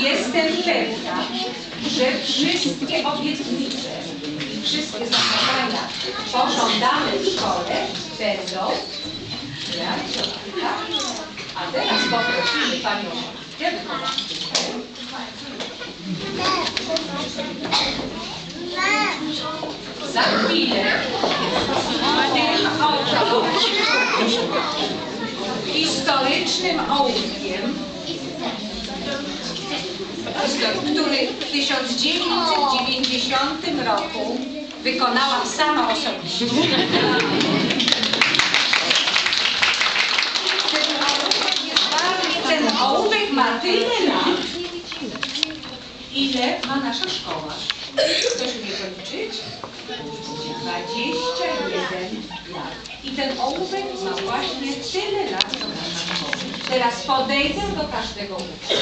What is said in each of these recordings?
jestem pewna, że wszystkie obietnice i wszystkie zachowania pożądane w szkole będą realizowane. A teraz poprosimy Panią. Za chwilę tym oto historycznym ołówkiem, który w 1990 roku wykonałam sama osobiście. Ten ołówek ma tyle lat, ile ma nasza szkoła. Ktoś umie policzyć? 21 lat. I ten ołówek ma właśnie tyle lat, co nasza szkoła. Teraz podejdę do każdego ucznia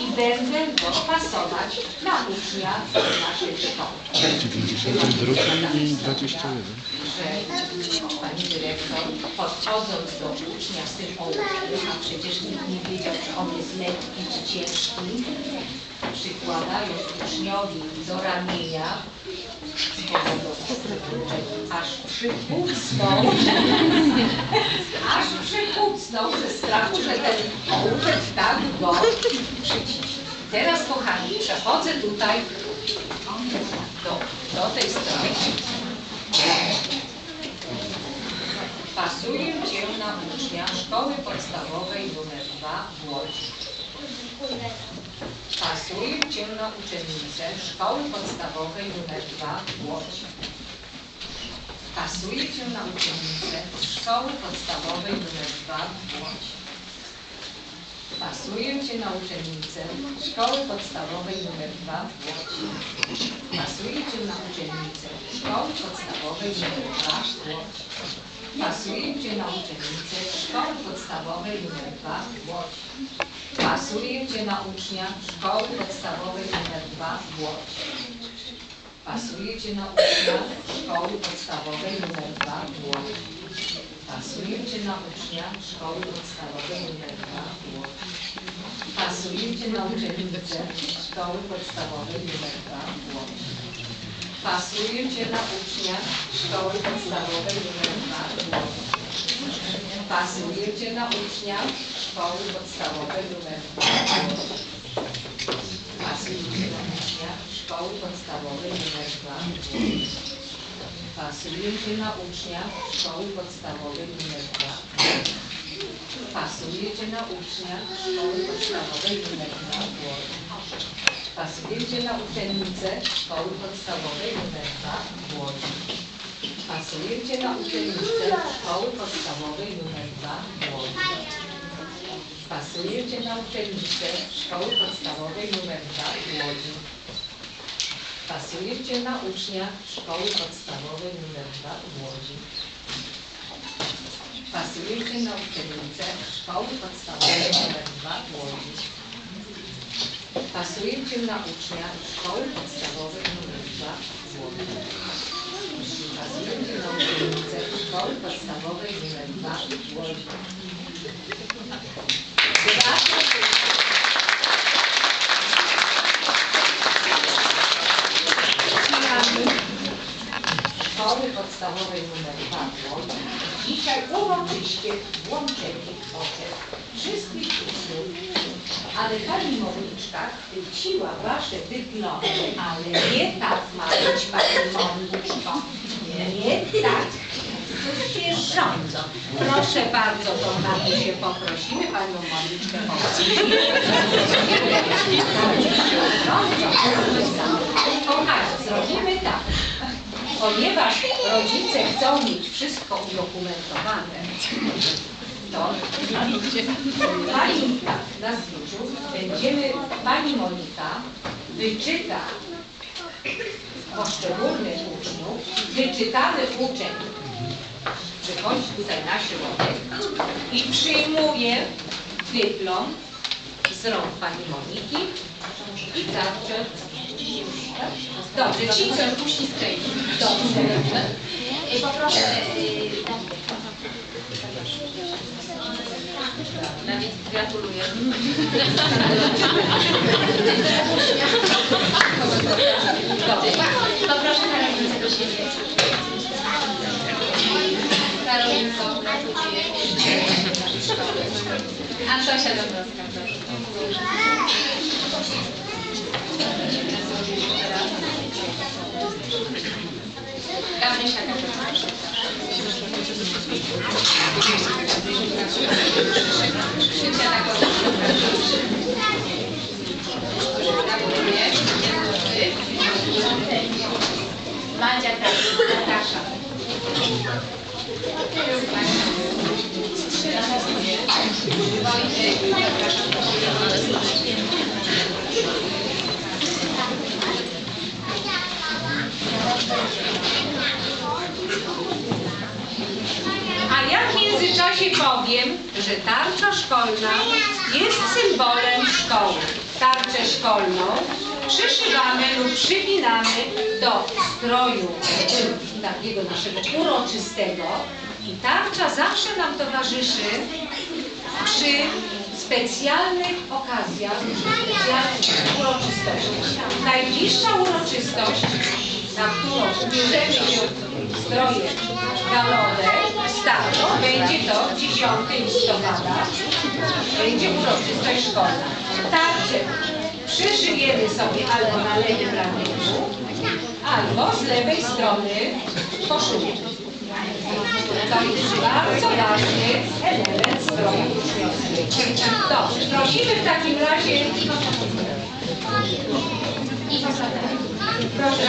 i będę go pasować na ucznia naszej szkoły. 92 i 21. Że pani dyrektor, podchodząc do ucznia z tym ołówkiem, a przecież nikt nie wiedział, czy on jest lekki czy ciężki, przykładając uczniowi do ramienia, aż przykucnął, aż przykucnął ze strachu, że ten ołówek tak go przyciśnie. Teraz, kochani, przechodzę tutaj do, do tej strony. Pasuję Cię na ucznia Szkoły Podstawowej nr 2 w Łodzi. Pasuję Cię na uczennicę Szkoły Podstawowej nr 2 w Łodzi. Pasuję Cię na uczennicę Szkoły Podstawowej nr 2 w Łodzi. Pasuję Cię na uczennicę Szkoły Podstawowej nr 2 w Łodzi. Pasuję Cię na uczennicę Szkoły Podstawowej nr 2 w Łodzi. Pasuję Cię na uczennicę Szkoły Podstawowej nr 2 w Łodzi. Pasuję Cię na ucznia Szkoły Podstawowej nr 2 w Łodzi. Pasuję Cię na ucznia Szkoły Podstawowej nr 2 w Łodzi. Pasuję Cię na ucznia Szkoły Podstawowej nr 2 w Łodzi. Pasuję Cię na uczennicę Szkoły Podstawowej nr 2 w Łodzi. Pasuję Cię na ucznia Szkoły Podstawowej nr 2 w Łodzi. Pasuję Cię na ucznia Szkoły Podstawowej nr 2 w Łodzi. Pasuję Cię na ucznia Szkoły Podstawowej nr 2 w Łodzi. Pasuję Cię na ucznia Szkoły Podstawowej nr 2 w Łodzi. Pasuję Cię na ucznia Szkoły Podstawowej nr 2 Cię na uczennicę Szkoły Podstawowej nr 2 w Łodzi. Pasuję Cię na uczennicę Szkoły Podstawowej nr 2 w Łodzi. Pasuję Cię na uczennicę Szkoły Podstawowej nr 2 w Łodzi. Pasuję Cię na ucznia Szkoły Podstawowej nr 2 w Łodzi. Pasuję Cię na uczennicę Szkoły Podstawowej nr 2 w Łodzi. Pasuję Cię na ucznia Szkoły Podstawowej nr 2 w Łodzi. Pasuję Cię na uczennicę Szkoły Podstawowej nr 2 w Łodzi. Szkoły Podstawowej nr 2 w Łodzi dzisiaj uroczyście włączeni w oczach wszystkich uczniów. Ale pani Moniczka chwyciła wasze dyplomy, ale nie tak ma być pani. Nie tak. Tu się rządzą. Proszę bardzo, to mamy się poprosimy panią Moniczkę poprosimy. Kochani, zrobimy tak. Ponieważ rodzice chcą mieć wszystko udokumentowane, to pani tak, na zdjęciu będziemy, pani Monika wyczyta poszczególnych uczniów, wyczytany uczeń przychodzi tutaj na środek i przyjmuje dyplom z rąk pani Moniki i tarczę. Dobrze, ci co uściskaj. Dobrze. Poproszę. Gratuluję. Poproszę Karolinkę do siebie. Karolinko, gratuluję. Antosia Dąbrowska, proszę. Gabrysia Kaczmarczyk. Madzia Kraśnik, zapraszam. Wojciech, zapraszam. A powiem, że tarcza szkolna jest symbolem szkoły. Tarczę szkolną przyszywamy lub przypinamy do stroju takiego naszego uroczystego i tarcza zawsze nam towarzyszy przy specjalnych okazjach, specjalnych uroczystościach. Najbliższa uroczystość, na którą ubierzemy się stroje galowe, staro, będzie to 10 listopada, będzie uroczystość szkolna. Tarczę przyszyjemy sobie albo na lewym ramieniu, albo z lewej strony koszuli. To jest bardzo ważny element stroju uczniowskiego. Dobrze, prosimy w takim razie. Proszę.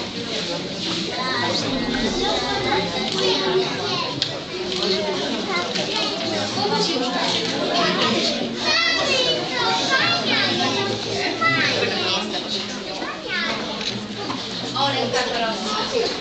Thank you.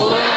Hooray!